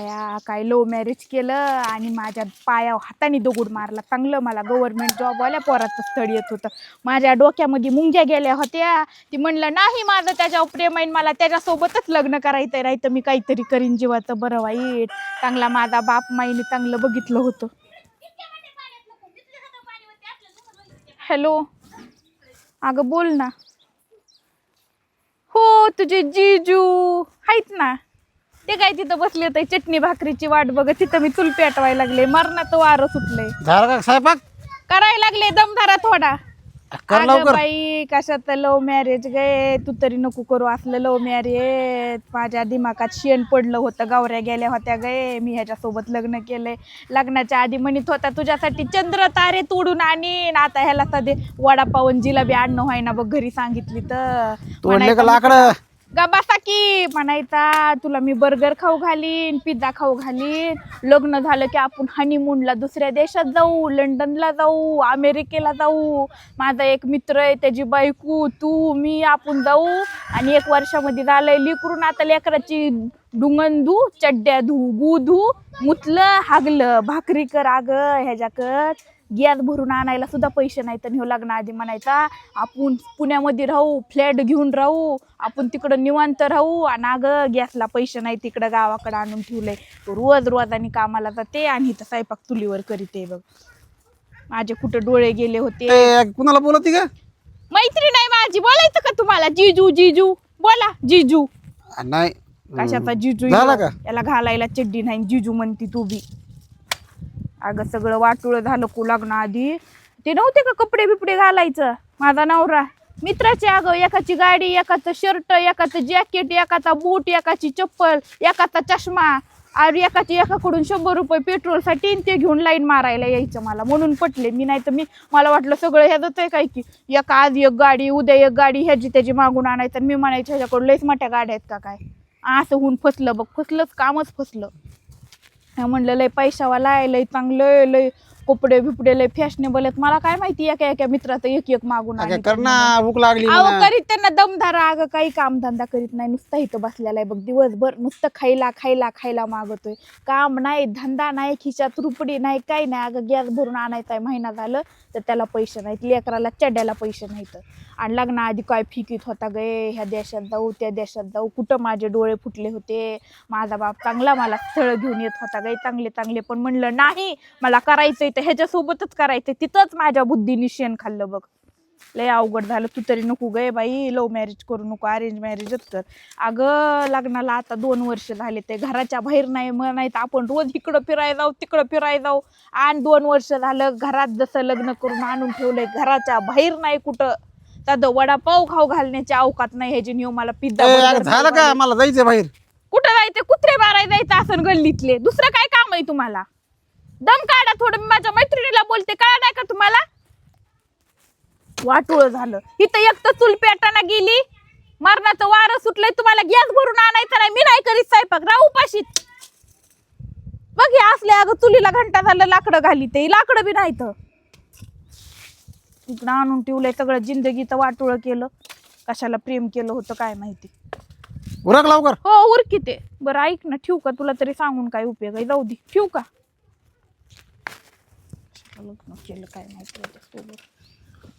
या काय low marriage केलं आणि माझ्या पाया हाताने दगड मारला. चांगलं मला गव्हर्नमेंट जॉबवाल्या पोराचं स्थळ येत होतं. माझ्या डोक्यामध्ये मुंग्या गेल्या होत्या. ती म्हणलं नाही माझं त्याच्यावर प्रेम आहे मला त्याच्यासोबतच लग्न करायचं नाही तर मी काहीतरी करीन जीवाचं. बरं वाईट. चांगला माझा बाप माईने चांगलं बघितलं होतं. हॅलो अगं बोल ना. हो तुझे जीजू. आहेत ना? ते काय तिथं बसले होते चटणी भाकरीची वाट बघत तिथं मी चूल पेटवायला लागले मरणाचं वारं झालं का स्वयंपाक? करायला लागले दमधारा थोडा. कर अगं लवकर बाई कशात लव्ह मॅरेज गे तू तरी नको करू असलं लव्ह मॅरेज माझ्या दिमागात शेण पडलं होतं गावऱ्या गेल्या होत्या गे मी ह्याच्यासोबत लग्न केलंय. लग्नाच्या आधी म्हणत होता तुझ्यासाठी चंद्र तारे तोडून आणीन. आता ह्याला सध्या वडापावन जिलाबी आणणं व्हाय ना बघ घरी सांगितली तर. तोडले का म्हणायचं लाकडं? गा बसा की म्हणायचा तुला मी बर्गर खाऊ घालीन पिझ्झा खाऊ घालीन. लग्न झालं की आपण हनीमूनला दुसऱ्या देशात जाऊ लंडनला जाऊ अमेरिकेला जाऊ. माझा एक मित्र आहे त्याची बायको तू मी आपण जाऊ. आणि एक वर्षामध्ये झालंय लिकरून आता लेकराची डुंगण धू चड्ड्या धू गू धू मुतलं हागलं भाकरी कर आगं ह्याच्या कर गॅस भरून आणायला सुद्धा पैसे नाही तर ह्यो लग्नाआधी म्हणायचा आपण पुण्यामध्ये राहू फ्लॅट घेऊन राहू आपण तिकडं निवांत राहू. आणि अगं गॅसला पैसे नाही तिकडं गावाकडं आणून ठेवलंय. तो रोज रोज आणि कामाला जाते आणि इथं स्वयंपाक चुलीवर करीते बघ. माझे कुठं डोळे गेले होते. ए, कुणाला बोलती का मैत्री नाही माझी. बोलायचं का तुम्हाला? जिजू जिजू. बोला जिजू. आ, नाही. कशाचा जिजू झाला का? याला घालायला चड्डी नाही. जिजू म्हणती तू बी. अगं सगळं वाटुळ झालं को आधी ते नव्हते का कपडे बिपडे घालायचं? माझा नवरा. मित्राचे अगं एकाची गाडी एकाचं शर्ट एकाचं जॅकेट एकाचा बूट एकाची चप्पल एकाचा चष्मा. आणि एकाची एकाकडून शंभर रुपये पेट्रोलसाठी ते घेऊन लाईन मारायला यायचं मला. म्हणून पटले. मी नाही तर मी मला वाटलं सगळं ह्याच आहे काय की एक आज एक गाडी उद्या एक गाडी ह्याची त्याची मागून आणायचं. आणि मी म्हणायचं ह्याच्याकडून लईच मोठ्या गाड्या आहेत का काय? असं होऊन फसलं बघ. फसलंच कामच फसलं. ह्या म्हणलं लय पैशावाला आहे लय चांगलं लय कपडे बिपडे लय फॅशनेबल आहेत. मला काय माहिती एका एका मित्राचं एक एक मागून अगं, आणतात कर ना भूक लागली अहो. करीत त्यांना दमधारा अगं काही कामधंदा करीत नाही. नुसतं इथं बसलेला आहे बघ दिवसभर नुसतं खायला खायला खायला मागतोय. काम नाही धंदा नाही खिशात रुपडी नाही काही नाही. अगं गॅस भरून आणायचा आहे महिना झालं तर त्याला पैसे नाहीत लेकराला चड्याला पैसे नाहीत. आणि लग्नाआधी काय फिकीत होता गे ह्या देशात जाऊ त्या देशात जाऊ. कुठं माझे डोळे फुटले होते? माझा बाप चांगला मला स्थळ घेऊन येत होता गे. चांगले चांगले. पण म्हणलं नाही मला करायचंय तर ह्याच्यासोबतच करायचंय. तिथंच माझ्या बुद्धीने शेण खाल्लं बघ. लय अवघड झालं. तू तरी नको गे बाई. लव्ह मॅरेज करू नको. अरेंज मॅरेजच कर. अगं लग्नाला आता दोन वर्ष झाले ते. घराच्या बाहेर नाही मग नाही तर आपण रोज इकडं फिरायला जाऊ तिकडं फिरायला जाऊ. आणि दोन वर्ष झालं घरात जसं लग्न करून आणून ठेवलंय घराच्या बाहेर नाही कुठं. साधं वडापाव खाऊ घालण्याची अवकात नाही ह्याची नियम मला पिझ्झा झालं का? मला जायचं बाहेर. कुठं जायचं कुत्रे मारायला जायचं असं गल्लीतले. दुसरं काय काम आहे तुम्हाला? दम काढा थोडं मी माझ्या मैत्रिणीला बोलते कळा नाही का तुम्हाला? वाटोळ झालं. इथं एक तर चूल पेटाना गेली मरणाचं वारं सुटलंय तुम्हाला गॅस भरून आणायचं नाही मी नाही करीत स्वयंपाक राहू पाशीत बघ हे असले अगं चुलीला घंटा झालं लाकडं घाली ते लाकडं बी नाही तर इकडं आणून ठेवलंय सगळं जिंदगीचं वाटोळ केलं. कशाला प्रेम केलं होतं काय माहिती. उरक लवकर. हो उरकी ते. बरं ऐक ना ठेवू का? तुला तरी सांगून काय उपयोग आहे जाऊ दे ठेवू का? कशाला लग्न केलं काय माहिती याच्यासोबत.